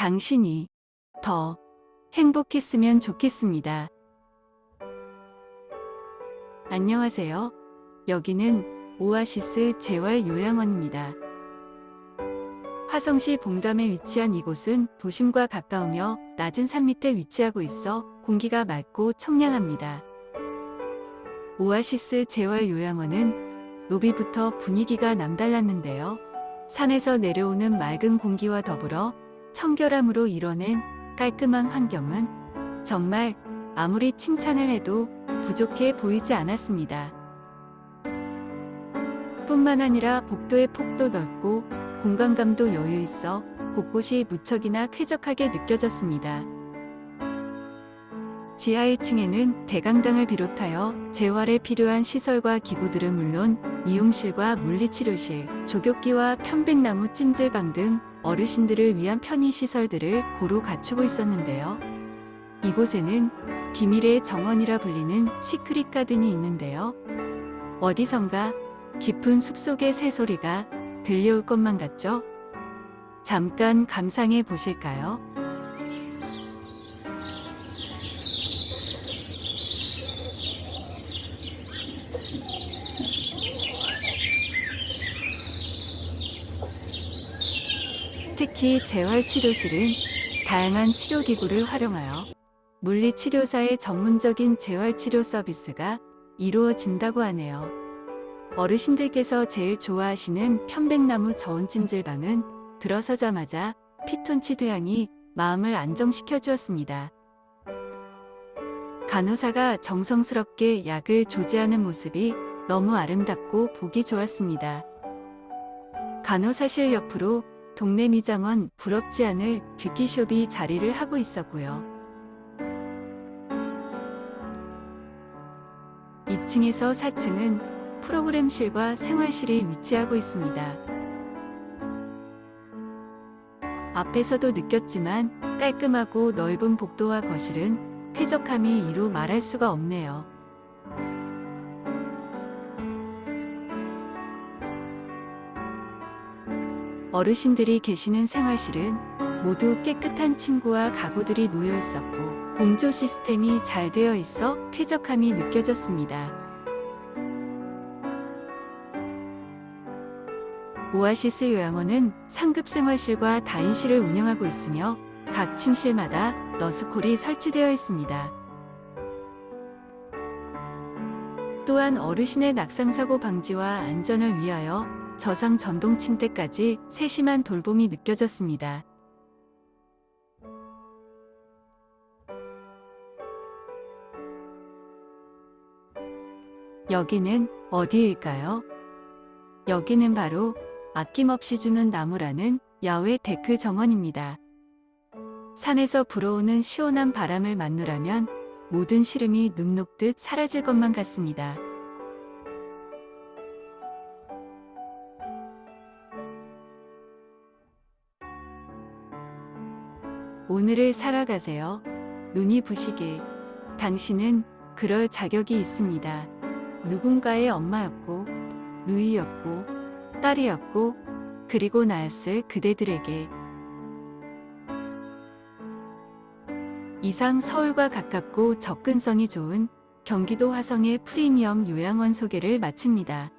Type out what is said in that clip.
당신이 더 행복했으면 좋겠습니다. 안녕하세요. 여기는 오아시스 재활 요양원입니다. 화성시 봉담에 위치한 이곳은 도심과 가까우며 낮은 산 밑에 위치하고 있어 공기가 맑고 청량합니다. 오아시스 재활 요양원은 로비부터 분위기가 남달랐는데요. 산에서 내려오는 맑은 공기와 더불어 청결함으로 이뤄낸 깔끔한 환경은 정말 아무리 칭찬을 해도 부족해 보이지 않았습니다. 뿐만 아니라 복도의 폭도 넓고 공간감도 여유 있어 곳곳이 무척이나 쾌적하게 느껴졌습니다. 지하 1층에는 대강당을 비롯하여 재활에 필요한 시설과 기구들은 물론 미용실과 물리치료실, 조격기와 편백나무 찜질방 등 어르신들을 위한 편의시설들을 고루 갖추고 있었는데요. 이곳에는 비밀의 정원이라 불리는 시크릿 가든이 있는데요. 어디선가 깊은 숲속의 새소리가 들려올 것만 같죠? 잠깐 감상해 보실까요? 특히 재활치료실은 다양한 치료기구를 활용하여 물리치료사의 전문적인 재활치료 서비스가 이루어진다고 하네요. 어르신들께서 제일 좋아하시는 편백나무 저온 찜질방은 들어서자마자 피톤치드 향이 마음을 안정시켜 주었습니다. 간호사가 정성스럽게 약을 조제하는 모습이 너무 아름답고 보기 좋았습니다. 간호사실 옆으로 동네 미장원 부럽지 않을 뷰티숍이 자리를 하고 있었고요. 2층에서 4층은 프로그램실과 생활실이 위치하고 있습니다. 앞에서도 느꼈지만 깔끔하고 넓은 복도와 거실은 쾌적함이 이루 말할 수가 없네요. 어르신들이 계시는 생활실은 모두 깨끗한 침구와 가구들이 놓여 있었고 공조 시스템이 잘 되어 있어 쾌적함이 느껴졌습니다. 오아시스 요양원은 상급 생활실과 다인실을 운영하고 있으며 각 침실마다 너스콜이 설치되어 있습니다. 또한 어르신의 낙상사고 방지와 안전을 위하여 저상 전동 침대까지 세심한 돌봄이 느껴졌습니다. 여기는 어디일까요? 여기는 바로 아낌없이 주는 나무라는 야외 데크 정원입니다. 산에서 불어오는 시원한 바람을 맞노라면 모든 시름이 눈 녹듯 사라질 것만 같습니다. 오늘을 살아가세요. 눈이 부시게. 당신은 그럴 자격이 있습니다. 누군가의 엄마였고, 누이였고, 딸이었고, 그리고 나였을 그대들에게. 이상 서울과 가깝고 접근성이 좋은 경기도 화성의 프리미엄 요양원 소개를 마칩니다.